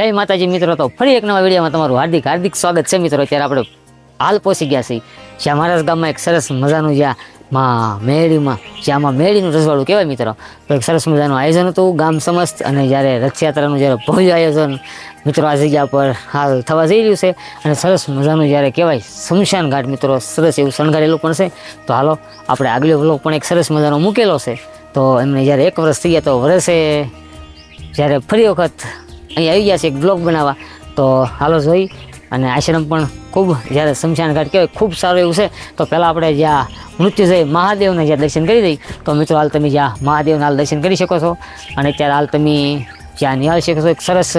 જય માતાજી મિત્રો, તો ફરી એક નવા વિડીયોમાં તમારું હાર્દિક હાર્દિક સ્વાગત છે મિત્રો. અત્યારે આપણે હાલ પહોંચી ગયા છીએ જ્યાં મહારાજ ગામમાં એક સરસ મજાનું જ્યાં માં મેળીમાં, જ્યાં માં મેળીનું રજવાડું કહેવાય મિત્રો. તો એક સરસ મજાનું આયોજન હતું ગામ સમસ્ત, અને જ્યારે રથયાત્રાનું જ્યારે ભવ્ય આયોજન મિત્રો આ જગ્યા પર હાલ થવા જઈ રહ્યું છે. અને સરસ મજાનું જ્યારે કહેવાય શમશાન ઘાટ મિત્રો, સરસ એવું શણગારેલું પણ છે. તો હાલો, આપણે આગલો વ્લોગ પણ એક સરસ મજાનો મૂકેલો છે. તો એમને જ્યારે એક વર્ષ થઈ ગયા તો વર્ષે જ્યારે ફરી વખત અહીં આવી ગયા છે એક બ્લોગ બનાવવા. તો હાલો જોઈ. અને આશ્રમ પણ ખૂબ જ્યારે શમશાન ઘાટ કહેવાય, ખૂબ સારું એવું છે. તો પહેલાં આપણે જ્યાં મૃત્યુજય મહાદેવને જ્યાં દર્શન કરી દઈ, તો મિત્રો હાલ તમે જ્યાં મહાદેવના હાલ દર્શન કરી શકો છો. અને ત્યારે હાલ તમે જ્યાં નિહાળી શકો છો, એક સરસ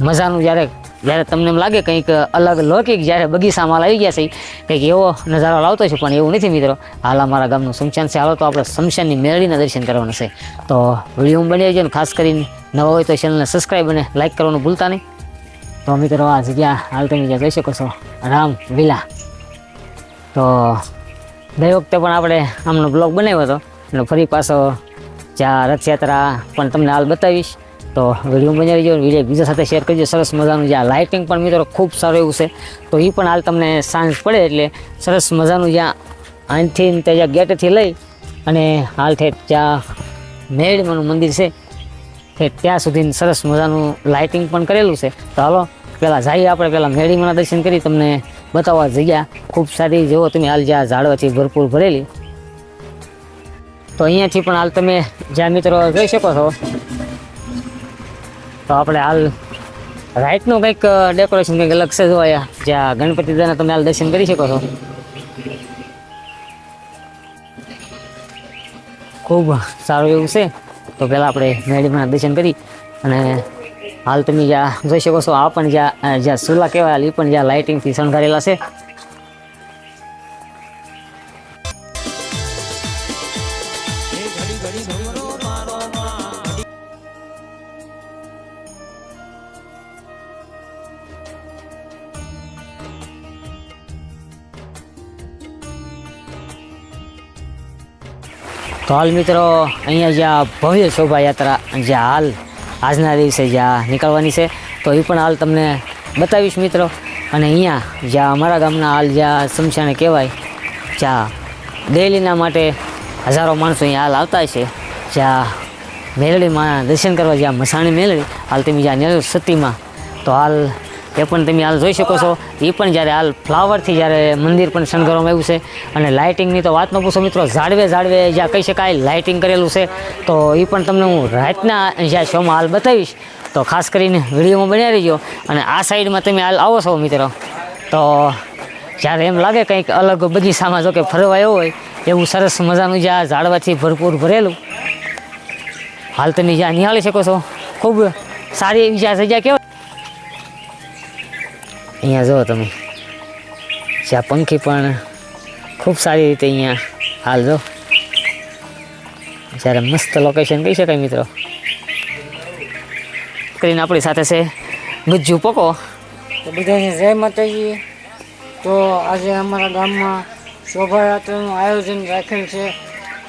મજાનું જ્યારે જ્યારે તમને એમ લાગે કંઈક અલગ લૌકિક, જ્યારે બગીચામાં આવી ગયા છે, કંઈક એવો નજારો લાવતો છે, પણ એવું નથી મિત્રો. હાલ અમારા ગામનું શમશાન છે, હાલો તો આપણે શમશાનની મેળીના દર્શન કરવાના છે. તો વીડિયો બની જાય ને, ખાસ કરીને નવા હોય તો ચેનલને સબસ્ક્રાઈબ અને લાઈક કરવાનું ભૂલતા નહીં. તો મિત્રો, આ જગ્યા હાલ તમે જ્યાં જઈ શકો છો, રામ વિલા. તો ગઈ વખતે પણ આપણે આમનો બ્લોગ બનાવ્યો હતો, અને ફરી પાછો જ્યાં રથયાત્રા પણ તમને હાલ બતાવીશ. તો વીડિયો બનાવી જો વીડિયો બીજા સાથે શેર કરજો સરસ મજાનું જ્યાં લાઇટિંગ પણ મિત્રો ખૂબ સારું એવું છે. તો એ પણ હાલ તમને સાંજ પડે એટલે સરસ મજાનું જ્યાં અહીંથી ત્યાં ગેટથી લઈ અને હાલ ઠેઠ જ્યાં મેળીમાનું મંદિર છે ત્યાં સુધી સરસ મજાનું લાઇટિંગ પણ કરેલું છે. તો હાલો પહેલાં જઈએ આપણે પહેલાં મેળીમાના દર્શન કરી તમને બતાવવા જગ્યા. ખૂબ સારી જેવો તમે હાલ જ્યાં ઝાડવાથી ભરપૂર ભરેલી. તો અહીંયાથી પણ હાલ તમે જ્યાં મિત્રો જોઈ શકો છો. તો આપણે હાલ રાઈટનું કંઈક ડેકોરેશન કંઈક અલગ છે જો અહીંયા જ્યાં ગણપતિ દાદાના તમે હાલ દર્શન કરી શકો છો. ખૂબ સારું એવું છે. તો પહેલાં આપણે મેળીમાં દર્શન કરી અને હાલ તમે જ્યાં જોઈ શકો છો, આ પણ જ્યાં જ્યાં સુલા કહેવાય એ પણ જ્યાં લાઇટિંગથી શણગારેલા છે. તો હાલ મિત્રો, અહીંયા જ્યાં ભવ્ય શોભાયાત્રા, જ્યાં હાલ આજના દિવસે જ્યાં નીકળવાની છે, તો એ પણ હાલ તમને બતાવીશ મિત્રો. અને અહીંયા જ્યાં અમારા ગામના હાલ જ્યાં શમશાને કહેવાય, જ્યાં ડેલીના માટે હજારો માણસો અહીંયા હાલ આવતા છે. જ્યાં મેલડીમાં દર્શન કરવા જ્યાં મસાણી મેલડી, હાલ તમે જ્યાં સતીમાં, તો હાલ એ પણ તમે હાલ જોઈ શકો છો. એ પણ જ્યારે હાલ ફ્લાવરથી જ્યારે મંદિર પણ શણગારવામાં આવ્યું છે અને લાઇટિંગની તો વાત ન પૂછો મિત્રો, ઝાડવે ઝાડવે જ્યાં કહી શકાય લાઇટિંગ કરેલું છે, તો એ પણ તમને હું રાતના જ્યાં શોમાં હાલ બતાવીશ. તો ખાસ કરીને વિડીયોમાં બન્યા રહીજો અને આ સાઈડમાં તમે હાલ આવો છો મિત્રો. તો જ્યારે એમ લાગે કંઈક અલગ બગીચામાં જો કે ફરવા આવ્યો હોય, એવું સરસ મજાનું જ્યાં ઝાડવાથી ભરપૂર ભરેલું. હાલ તમે જ્યાં નિહાળી શકો છો, ખૂબ સારી એવી જ્યાં જગ્યા કહેવાય અહીંયા જુઓ તમે. જ્યાં પંખી પણ ખૂબ સારી રીતે અહીંયા હાલ જો. જ્યારે મસ્ત લોકેશન કહી શકાય મિત્રો. કરીને આપણી સાથે છે ગુજ્જુ પકો. તો બધાને જય માતાજી. તો આજે અમારા ગામમાં શોભાયાત્રાનું આયોજન રાખેલ છે.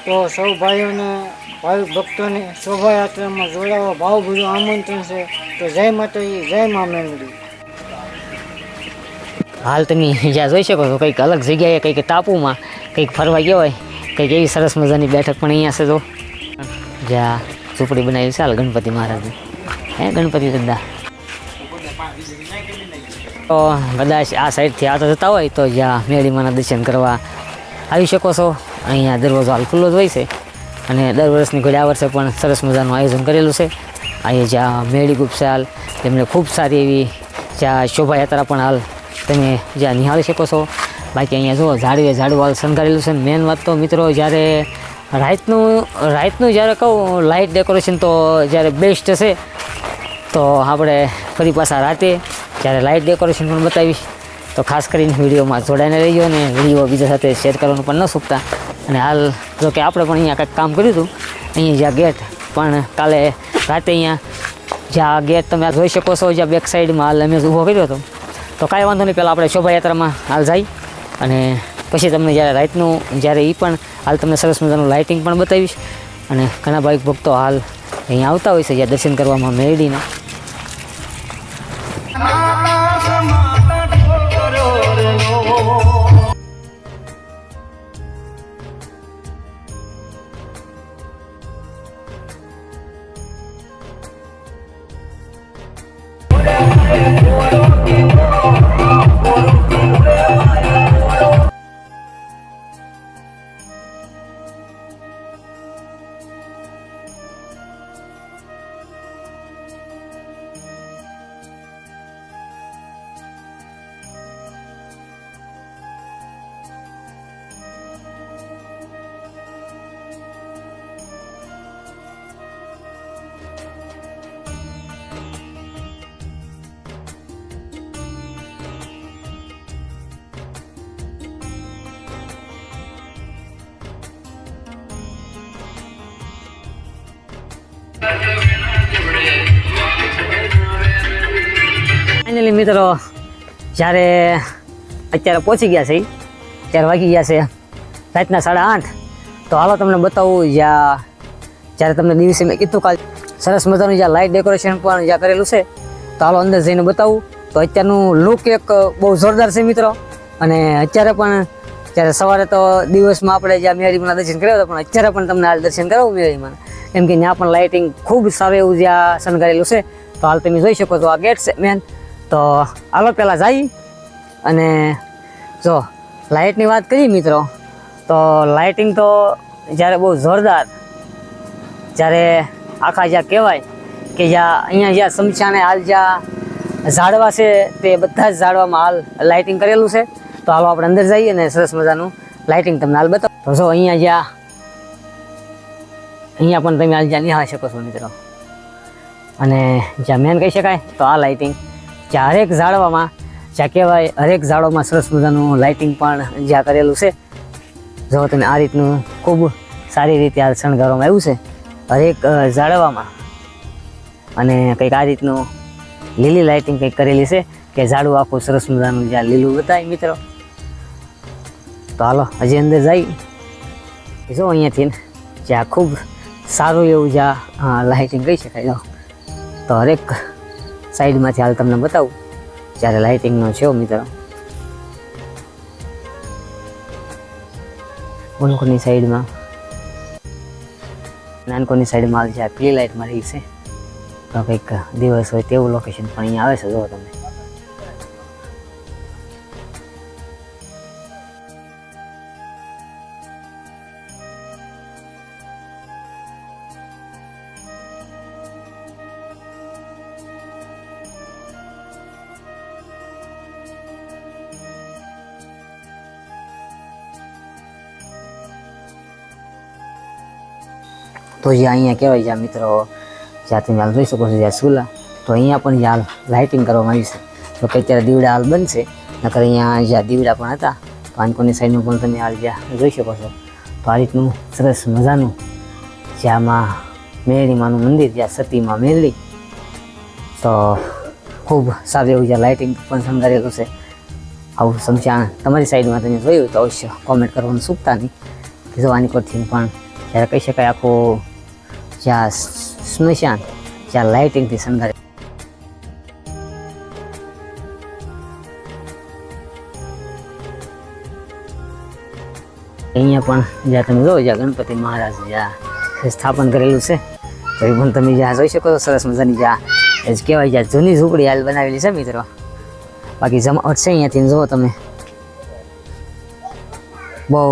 તો સૌ ભાઈઓને ભાવિક ભક્તોને શોભાયાત્રામાં જોડાવા ભાવભર્યું આમંત્રણ છે. તો જય માતાજી, જય મા મેલડી. હાલ તમે જ્યાં જોઈ શકો છો, કંઈક અલગ જગ્યાએ, કંઈક ટાપુમાં, કંઈક ફરવા ગયો હોય, કંઈક એવી સરસ મજાની બેઠક પણ અહીંયા છે તો જ્યાં ઝૂંપડી બનાવી છે હાલ ગણપતિ મહારાજની. હે, ગણપતિ દાદા તો કદાચ આ સાઈડથી આવતા જતા હોય, તો જ્યાં મેળીમાના દર્શન કરવા આવી શકો છો. અહીંયા દરવાજો હાલ ખુલ્લો જ હોય છે. અને દર વર્ષની ઘડી આ વર્ષે પણ સરસ મજાનું આયોજન કરેલું છે. અહીંયા જ્યાં મેળી ગુપ તેમણે ખૂબ સારી એવી જ્યાં શોભાયાત્રા પણ હાલ તમે જ્યાં નિહાળી શકો છો. બાકી અહીંયા જુઓ ઝાડવે ઝાડવા હાલ શણગારેલું છે. મેન વાત તો મિત્રો જ્યારે રાતનું રાતનું જ્યારે કહું લાઇટ ડેકોરેશન તો જ્યારે બેસ્ટ છે. તો આપણે ફરી પાછા રાતે જ્યારે લાઇટ ડેકોરેશન પણ બતાવીશ. તો ખાસ કરીને વિડીયોમાં જોડાઈને રહીજો અને વીડિયો બીજા સાથે શેર કરવાનું પણ ન ચૂકતા અને હાલ જો કે આપણે પણ અહીંયા કંઈક કામ કર્યું હતું. અહીંયા જ્યાં ગેટ પણ કાલે રાતે અહીંયા જ્યાં ગેટ તમે જોઈ શકો છો, જ્યાં બેક સાઈડમાં હાલ અમે ઊભો કર્યો હતો. તો કાંઈ વાંધો નહીં, પહેલાં આપણે શોભાયાત્રામાં હાલ જાય અને પછી તમને જ્યારે રાઈટનું જ્યારે એ પણ હાલ તમને સરસ મજાનું લાઇટિંગ પણ બતાવીશ. અને ઘણા ભાઈ ભક્તો હાલ અહીંયા આવતા હોય છે જ્યાં દર્શન કરવામાં મેળીને ફાઇનલી મિત્રો, જ્યારે અત્યારે પહોંચી ગયા છે ત્યારે વાગી ગયા છે, રાતના સાડા આઠ. તો હાલો તમને બતાવું, જ્યાં જ્યારે તમને દિવસે મેં કીધું કાલ સરસ મજાનું જ્યાં લાઇટ ડેકોરેશન પણ જ્યાં કરેલું છે, તો હાલો અંદર જઈને બતાવું. તો અત્યારનું લુક એક બહુ જોરદાર છે મિત્રો. અને અત્યારે પણ, જ્યારે સવારે તો દિવસમાં આપણે જ્યાં મેળીમાં દર્શન કર્યા હતા, પણ અત્યારે પણ તમને હાલ દર્શન કરાવું મેળીમાં. કેમ કે ત્યાં પણ લાઇટિંગ ખૂબ સારું એવું જ્યાં શણગારેલું છે. તો હાલ તમે જોઈ શકો છો, આ ગેટ છે મેન તો હાલો પહેલાં જઈ અને જો લાઇટની વાત કરીએ મિત્રો, તો લાઇટિંગ તો જ્યારે બહુ જોરદાર, જ્યારે આખા જ્યાં કહેવાય કે જ્યાં અહીંયા જ્યાં સમસાને હાલ જ્યાં ઝાડવા છે તે બધા જ ઝાડવામાં હાલ લાઇટિંગ કરેલું છે. તો હાલો આપણે અંદર જઈએ અને સરસ મજાનું લાઇટિંગ તમને હાલ બતાવો. તો જો અહીંયા જ્યાં, અહીંયા પણ તમે હાલ જ્યાં નિહાળી શકો છો મિત્રો. અને જ્યાં મેન કહી શકાય તો આ લાઇટિંગ જ્યાં હરેક ઝાડવામાં, જ્યાં કહેવાય હરેક ઝાડોમાં સરસ મજાનું લાઇટિંગ પણ જ્યાં કરેલું છે. જો તમે આ રીતનું ખૂબ સારી રીતે આ શણગારવામાં આવ્યું છે, હરેક ઝાડવામાં. અને કંઈક આ રીતનું લીલી લાઇટિંગ કંઈક કરેલી છે કે ઝાડું આખું સરસ મજાનું જ્યાં લીલું બતાય મિત્રો. તો હાલો, હજી અંદર જઈ. જો અહીંયાથી જ્યાં ખૂબ સારું એવું જ્યાં લાઇટિંગ કહી શકાય. તો હરેક સાઈડમાંથી હાલ તમને બતાવું. જ્યારે લાઇટિંગનો છે મિત્રો. નાનકોની સાઈડમાં. નાનકોની સાઈડમાં હાલ જ્યાં પીલી લાઇટ મારી છે. તો કંઈક દિવસ હોય તેવું લોકેશન પણ અહીંયા આવે છે, જો તમે. તો જ્યાં અહીંયા કહેવાય જ્યાં મિત્રો, જ્યાં તમે હાલ જોઈ શકો છો, જ્યાં સુલા તો અહીંયા પણ જ્યાં લાઇટિંગ કરવામાં આવી છે. તો કે અત્યારે દીવડા હાલ બનશે નકર અહીંયા જ્યાં દીવડા પણ હતા, તો સાઈડનું પણ તમે હાલ જ્યાં જોઈ શકો છો. તો આ રીતનું સરસ મજાનું જ્યાંમાં મેળીમાનું મંદિર જ્યાં સતીમાં મેળવી તો ખૂબ સારું એવું જ્યાં લાઇટિંગ પણ સમજાવેલું છે. આવું સમજાણ તમારી સાઈડમાં તમે જોયું તો અવશ્ય કોમેન્ટ કરવાનું ચૂકતા નહીં. જોવાની જો પરથી પણ જ્યારે કહી શકાય આખું જ્યાં સ્મશાન જ્યાં લાઇટિંગથી શણગારે અહીંયા પણ જ્યાં તમે જો જ્યાં ગણપતિ મહારાજ જ્યાં સ્થાપન કરેલું છે તો એ પણ તમે જ્યાં જોઈ શકો છો સરસ મજાની જ્યાં એ જ કહેવાય જ્યાં જૂની ઝૂંપડી હાલ બનાવેલી છે મિત્રો બાકી જમાવટ છે અહીંયાથી જુઓ તમે બહુ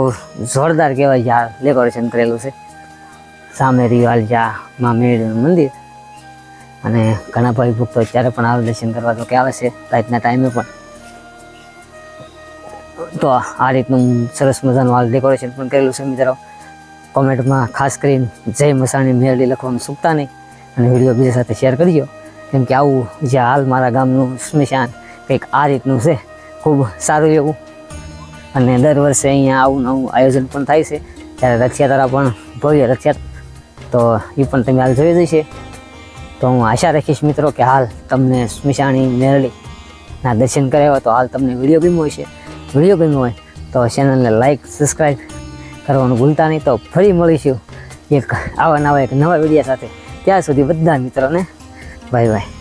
જોરદાર કહેવાય જ્યાં ડેકોરેશન કરેલું છે સામે રિવાલજા જ્યાં માં મેળીનું મંદિર. અને ઘણા ભાઈ ભક્તો અત્યારે પણ આવે દર્શન કરવા તો કે આવે છે? રાતના ટાઈમે પણ. તો આ રીતનું સરસ મજાનું હાલ ડેકોરેશન પણ કરેલું છે મિત્રો. કોમેન્ટમાં ખાસ કરીને જય મસાણી મેરડી લખવાનું ચૂકતા નહીં. અને વીડિયો બીજા સાથે શેર કરજો. કેમ કે આવું જે હાલ મારા ગામનું સ્મશાન કંઈક આ રીતનું છે. ખૂબ સારું એવું. અને દર વર્ષે અહીંયા આવું નવું આયોજન પણ થાય છે. ત્યારે રથયાત્રા પણ ભવ્ય રથયાત્રા તો એ પણ તમે હાલ જોઈ જશે. તો હું આશા રાખીશ મિત્રો કે હાલ તમને સ્મિશાણી મેરળીના દર્શન કરાવ્યા તો હાલ તમને વીડિયો ગમ્યો હશે. વીડિયો ગમ્યો હોય તો ચેનલને લાઇક સબસ્ક્રાઈબ કરવાનું ભૂલતા નહીં. તો ફરી મળીશું એક આવા નવા એક નવા વિડીયા સાથે. ત્યાં સુધી બધા મિત્રોને બાય બાય